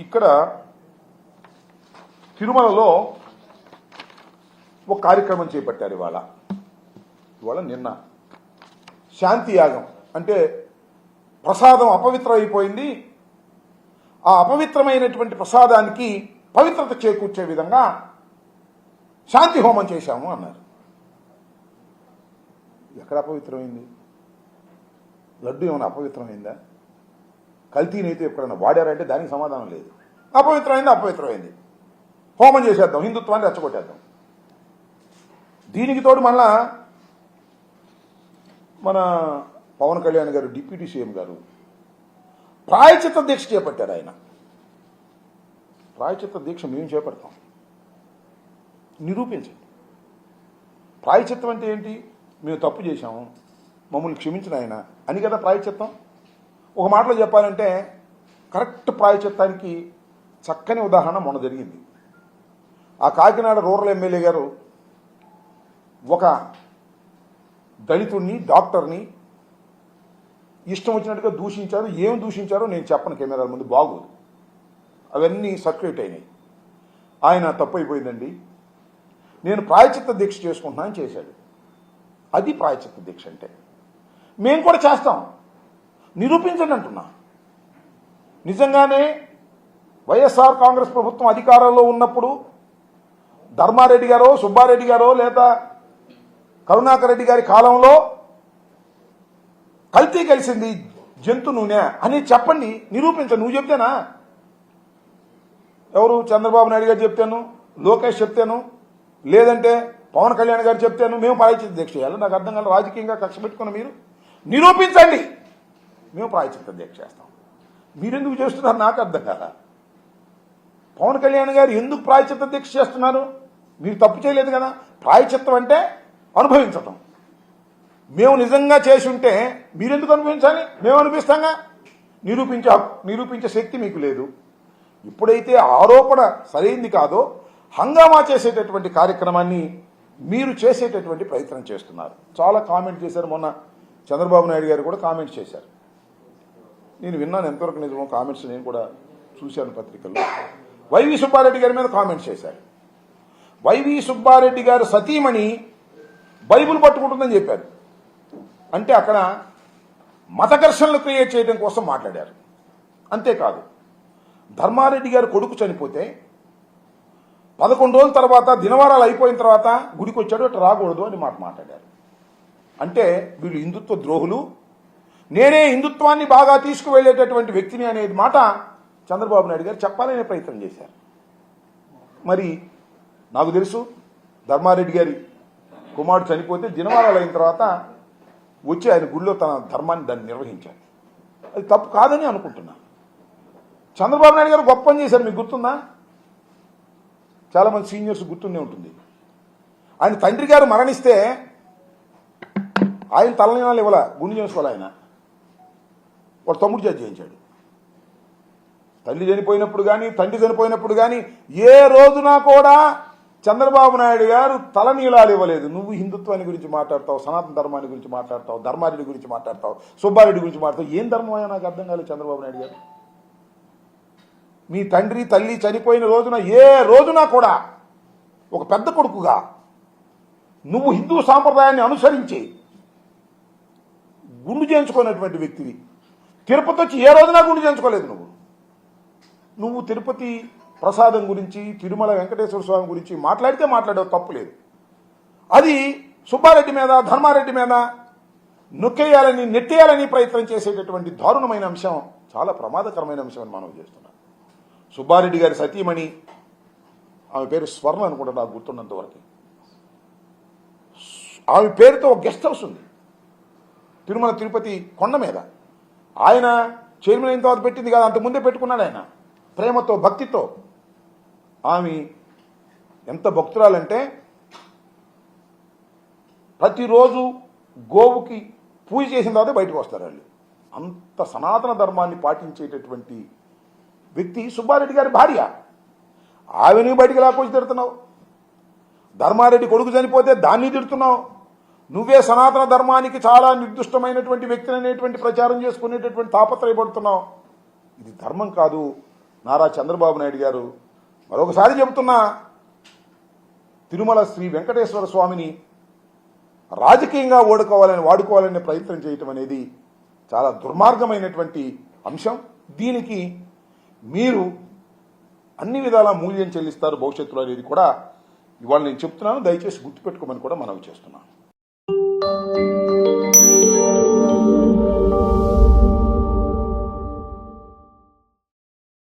ఇక్కడ తిరుమలలో ఒక కార్యక్రమం చేపట్టారు ఇవాళ. ఇవాళ నిన్న. శాంతి యాగం. అంటే ప్రసాదం అపవిత్రం అయిపోయింది. ఆ అపవిత్రమైనటువంటి ప్రసాదానికి పవిత్రత చేకూర్చే విధంగా శాంతి హోమం చేశాము అన్నారు. ఎక్కడ అపవిత్రమైంది? లడ్డు ఏమైనా అపవిత్రమైందా? కల్తీనైతే ఎప్పుడైనా వాడారంటే దానికి సమాధానం లేదు. అపవిత్రమైంది అపవిత్రమైంది. హోమం చేసేద్దాం హిందుత్వాన్ని రెచ్చగొట్టేద్దాం. దీనికి తోడు మళ్ళా మన పవన్ కళ్యాణ్ గారు డిప్యూటీ సీఎం గారు ప్రాయచిత్త దీక్ష చేపట్టారు ఆయన. ప్రాయచిత్త దీక్ష మేము చేపడతాం. నిరూపించండి. ప్రాయచిత్తం అంటే ఏంటి? మేము తప్పు చేశాము మమ్మల్ని క్షమించిన ఆయన అని కదా ప్రాయచిత్తం? ఒక మాటలో చెప్పాలంటే కరెక్ట్ ప్రాయచిత్తానికి చక్కని ఉదాహరణ మొన్న జరిగింది. ఆ కాకినాడ రూరల్ ఎమ్మెల్యే గారు ఒక దళితుడిని డాక్టర్ని ఇష్టం వచ్చినట్టుగా దూషించారు. ఏం దూషించారో నేను చెప్పను కెమెరాల ముందు బాగోదు. అవన్నీ సర్క్యులేట్ అయినాయి. ఆయన తప్పు అయిపోయిందండి నేను ప్రాయచిత్త దీక్ష చేసుకుంటున్నానని చేశాడు. అది ప్రాయచిత్త దీక్ష అంటే. మేము కూడా చేస్తాం. నిరూపించండి అంటున్నా. నిజంగానే వైఎస్ఆర్ కాంగ్రెస్ ప్రభుత్వం అధికారంలో ఉన్నప్పుడు ధర్మారెడ్డి గారో సుబ్బారెడ్డి గారో లేదా కరుణాకర్ రెడ్డి గారి కాలంలో కల్తీ కలిసింది జంతు నూనె అని చెప్పండి నిరూపించ నువ్వు చెప్తేనా? ఎవరు? చంద్రబాబు నాయుడు గారు చెప్తాను లోకేష్ చెప్తాను లేదంటే పవన్ కళ్యాణ్ గారు చెప్తాను మేము ప్రాయచిత్త దీక్ష చేయాలి. నాకు అర్థం కాదు రాజకీయంగా కక్ష పెట్టుకున్న మీరు. నిరూపించండి. మేము ప్రాయచిత్త దీక్ష చేస్తాం. మీరెందుకు చేస్తున్నారు? నాకు అర్థం కాదా పవన్ కళ్యాణ్ గారు ఎందుకు ప్రాయచిత్త దీక్ష చేస్తున్నారు? మీరు తప్పు చేయలేదు కదా. ప్రాయచిత్తం అంటే అనుభవించటం. మేము నిజంగా చేసి ఉంటే మీరెందుకు అనుభవించాలి? మేము అనిపిస్తాంగా నిరూపించే నిరూపించే శక్తి మీకు లేదు. ఎప్పుడైతే ఆరోపణ సరైంది కాదో హంగామా చేసేటటువంటి కార్యక్రమాన్ని మీరు చేసేటటువంటి ప్రయత్నం చేస్తున్నారు. చాలా కామెంట్ చేశారు మొన్న చంద్రబాబు నాయుడు గారు కూడా కామెంట్ చేశారు. నేను విన్నాను ఎంతవరకు నిజమో కామెంట్స్ నేను కూడా చూశాను పత్రికల్లో. వైవి సుబ్బారెడ్డి గారి మీద కామెంట్స్ చేశారు. వైవి సుబ్బారెడ్డి గారు సతీమణి బైబిల్ పట్టుకుంటుందని చెప్పారు. అంటే అక్కడ మత ఘర్షణలు క్రియేట్ చేయడం కోసం మాట్లాడారు. అంతేకాదు ధర్మారెడ్డి గారు కొడుకు చనిపోతే పదకొండు రోజుల తర్వాత దినవారాలు అయిపోయిన తర్వాత గుడికి వచ్చాడు అటు రాకూడదు అని మాట మాట్లాడారు. అంటే వీళ్ళు హిందుత్వ ద్రోహులు నేనే హిందుత్వాన్ని బాగా తీసుకువెళ్ళేటటువంటి వ్యక్తిని అనేది మాట చంద్రబాబు నాయుడు గారు చెప్పాలనే ప్రయత్నం చేశారు. మరి నాకు తెలుసు ధర్మారెడ్డి గారి కుమారుడు చనిపోతే దినవారాలు అయిన తర్వాత వచ్చి ఆయన గుళ్ళో తన ధర్మాన్ని దాన్ని నిర్వహించాడు అది తప్పు కాదని అనుకుంటున్నా. చంద్రబాబు నాయుడు గారు గొప్ప చేశారు మీకు గుర్తుందా? చాలామంది సీనియర్స్ గుర్తుండే ఉంటుంది. ఆయన తండ్రి గారు మరణిస్తే ఆయన తలనీనాలు ఇవ్వాల గుండె చేసుకోవాలి ఆయన? వాడు తమ్ముడు చేతి చేయించాడు. తల్లి చనిపోయినప్పుడు కానీ తండ్రి చనిపోయినప్పుడు కానీ ఏ రోజున కూడా చంద్రబాబు నాయుడు గారు తలనీలాలు ఇవ్వలేదు. నువ్వు హిందుత్వాన్ని గురించి మాట్లాడతావు సనాతన ధర్మాన్ని గురించి మాట్లాడతావు ధర్మారెడ్డి గురించి మాట్లాడతావు సుబ్బారెడ్డి గురించి మాట్లాడతావు. ఏం ధర్మం అయ్యా నాకు అర్థం కాలేదు చంద్రబాబు నాయుడు గారు? మీ తండ్రి తల్లి చనిపోయిన రోజున ఏ రోజున కూడా ఒక పెద్ద కొడుకుగా నువ్వు హిందూ సాంప్రదాయాన్ని అనుసరించి గుండు చేయించుకున్నటువంటి వ్యక్తివి. తిరుపతి వచ్చి ఏ రోజున గుండు చేయించుకోలేదు నువ్వు. నువ్వు తిరుపతి ప్రసాదం గురించి తిరుమల వెంకటేశ్వర స్వామి గురించి మాట్లాడితే మాట్లాడే తప్పు లేదు. అది సుబ్బారెడ్డి మీద ధర్మారెడ్డి మీద నొక్కేయాలని నెట్టేయాలని ప్రయత్నం చేసేటటువంటి దారుణమైన అంశం చాలా ప్రమాదకరమైన అంశం అని మనం చేస్తున్నాం. సుబ్బారెడ్డి గారి సతీమణి ఆమె పేరు స్వర్ణ అనుకుంటా నాకు గుర్తున్నంత వరకు. ఆమె పేరుతో ఒక గెస్ట్ హౌస్ ఉంది. తిరుమల తిరుపతి కొండ మీద. ఆయన చైర్మన్ అయిన తర్వాత పెట్టింది కాదు అంత ముందే పెట్టుకున్నాడు ఆయన. ప్రేమతో భక్తితో. ఆమె ఎంత భక్తురాలంటే ప్రతిరోజు గోవుకి పూజ చేసిన తర్వాత బయటకు వస్తారు వాళ్ళు. అంత సనాతన ధర్మాన్ని పాటించేటటువంటి వ్యక్తి సుబ్బారెడ్డి గారి భార్య. ఆమెను బయటికి లాక్కొచ్చి తిడుతున్నావు? ధర్మారెడ్డి కొడుకు చనిపోతే దాన్ని తిడుతున్నావు? నువ్వే సనాతన ధర్మానికి చాలా నిర్దిష్టమైనటువంటి వ్యక్తిని అనేటువంటి ప్రచారం చేసుకునేటటువంటి తాపత్రయపడుతున్నావు. ఇది ధర్మం కాదు. నారా చంద్రబాబు నాయుడు గారు మరొకసారి చెబుతున్నా తిరుమల శ్రీ వెంకటేశ్వర స్వామిని రాజకీయంగా ఓడుకోవాలని వాడుకోవాలనే ప్రయత్నం చేయటం అనేది చాలా దుర్మార్గమైనటువంటి అంశం. దీనికి మీరు అన్ని విధాలా మూల్యం చెల్లిస్తారు భవిష్యత్తులో అనేది కూడా ఇవాళ నేను చెప్తున్నాను. దయచేసి గుర్తుపెట్టుకోమని కూడా మనవి చేస్తున్నాను.